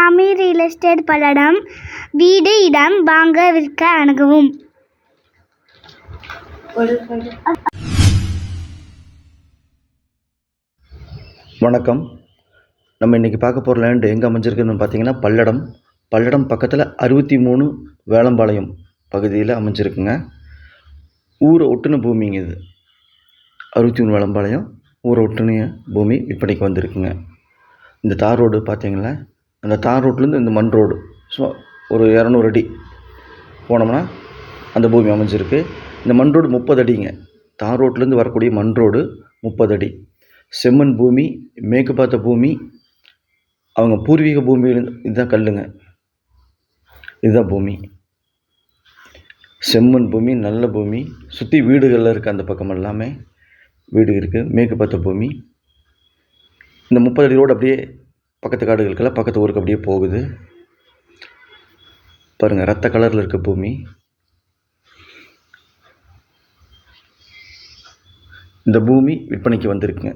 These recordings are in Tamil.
சாமி ரியல் எஸ்டேட் பல்லடம் வீடு இடம் வாங்க விற்க அணுகவும். வணக்கம். நம்ம இன்றைக்கி பார்க்க போகிற லேண்டு எங்கே அமைஞ்சிருக்குன்னு பார்த்தீங்கன்னா பல்லடம். பல்லடம் பக்கத்தில் அறுபத்தி மூணு வேளம்பாளையம் பகுதியில் அமைஞ்சிருக்குங்க. ஊரை ஒட்டுன பூமிங்க இது. அறுபத்தி மூணு வேளம்பாளையம் ஊரை ஒட்டுன பூமி விற்பனைக்கு வந்திருக்குங்க. இந்த தார் ரோடு பார்த்தீங்களா? அந்த தார் ரோட்லேருந்து இந்த மண் ரோடு. ஸோ ஒரு இரநூறு அடி போனோம்னா அந்த பூமி அமைஞ்சிருக்கு. இந்த மண் ரோடு முப்பது அடிங்க. தார் ரோட்லேருந்து வரக்கூடிய மண் ரோடு முப்பது அடி. செம்மண் பூமி மேற்கு பார்த்த பூமி அவங்க பூர்வீக பூமியிலேருந்து இதுதான் கல்லுங்க. இதுதான் பூமி. செம்மண் பூமி நல்ல பூமி. சுற்றி வீடுகளில் இருக்குது அந்த பக்கம் எல்லாமே. வீடு இருக்குது மேற்கு பார்த்த பூமி. இந்த முப்பது அடி ரோடு அப்படியே பக்கத்து காடுகளுக்கெல்லாம் பக்கத்து ஊருக்கு அப்படியே போகுது. பாருங்கள் ரத்த கலரில் இருக்க பூமி. இந்த பூமி விற்பனைக்கு வந்திருக்குங்க.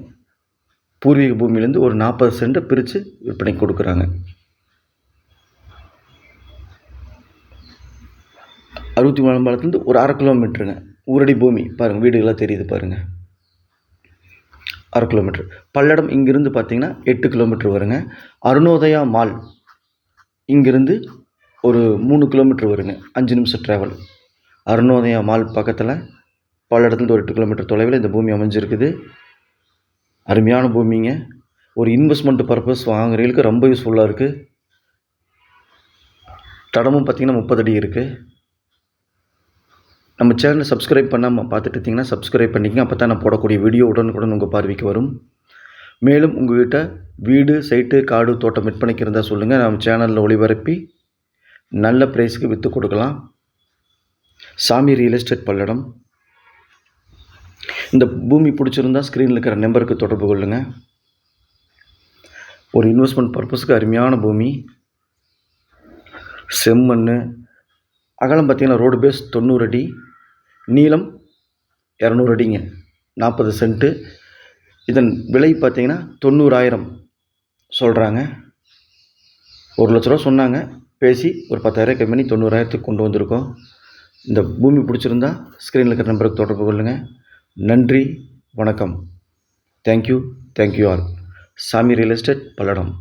பூர்வீக பூமியிலேருந்து ஒரு நாற்பது சென்ட்டை பிரித்து விற்பனைக்கு கொடுக்குறாங்க. அறுபத்தி மூணு பாலத்துலேருந்து ஒரு அரை கிலோமீட்டருங்க ஊரடி பூமி. பாருங்கள் வீடுகளாக தெரியுது பாருங்கள் அரை கிலோமீட்டர். பல்லடம் இங்கிருந்து பார்த்தீங்கன்னா எட்டு கிலோமீட்டர் வருங்க. அருணோதயா மால் இங்கிருந்து ஒரு மூணு கிலோமீட்ரு வருங்க. அஞ்சு நிமிஷம் ட்ராவல் அருணோதயா மால் பக்கத்தில் பல்லடத்துலேருந்து ஒரு எட்டு கிலோமீட்டர் தொலைவில் இந்த பூமி அமைஞ்சிருக்குது. அருமையான பூமிங்க. ஒரு இன்வெஸ்ட்மெண்ட் பர்பஸ் வாங்குறவங்களுக்கு ரொம்ப யூஸ்ஃபுல்லாக இருக்குது தடமும் பார்த்திங்கன்னா முப்பது அடி இருக்குது நம்ம சேனலை சப்ஸ்கிரைப் பண்ணாமல் பார்த்துட்டு இருந்தீங்கன்னா சப்ஸ்கிரைப் பண்ணிக்கங்க. அப்போ தான் நான் போடக்கூடிய வீடியோ உடனுக்குடன் உங்கள் பார்வைக்கு வரும். மேலும் உங்கள் கிட்ட வீடு சைட்டு காடு தோட்டம் விற்பனைக்கு இருந்தால் சொல்லுங்கள் நம்ம சேனலில் ஒளிபரப்பி நல்ல ப்ரைஸுக்கு விற்று கொடுக்கலாம். சாமி ரியல் எஸ்டேட் பல்லடம். இந்த பூமி பிடிச்சிருந்தா ஸ்க்ரீனில் இருக்கிற நம்பருக்கு தொடர்பு கொள்ளுங்கள் ஒரு இன்வெஸ்ட்மெண்ட் பர்பஸுக்கு அருமையான பூமி. செம்மண் அகலம் பார்த்திங்கன்னா ரோடு பேஸ் தொண்ணூறு அடி நீளம் இரநூறு அடிங்க. நாற்பது சென்ட்டு இதன் விலை பார்த்தீங்கன்னா தொண்ணூறாயிரம் சொல்கிறாங்க ஒரு லட்ச ரூபா சொன்னாங்க. பேசி ஒரு பத்தாயிரம் கம்மி பண்ணி தொண்ணூறாயிரத்துக்கு கொண்டு வந்திருக்கோம். இந்த பூமி பிடிச்சிருந்தா ஸ்க்ரீனில் இருக்கிற நம்பருக்கு தொடர்பு கொள்ளுங்கள் நன்றி வணக்கம். Thank you thank you all Sami real estate Palladam.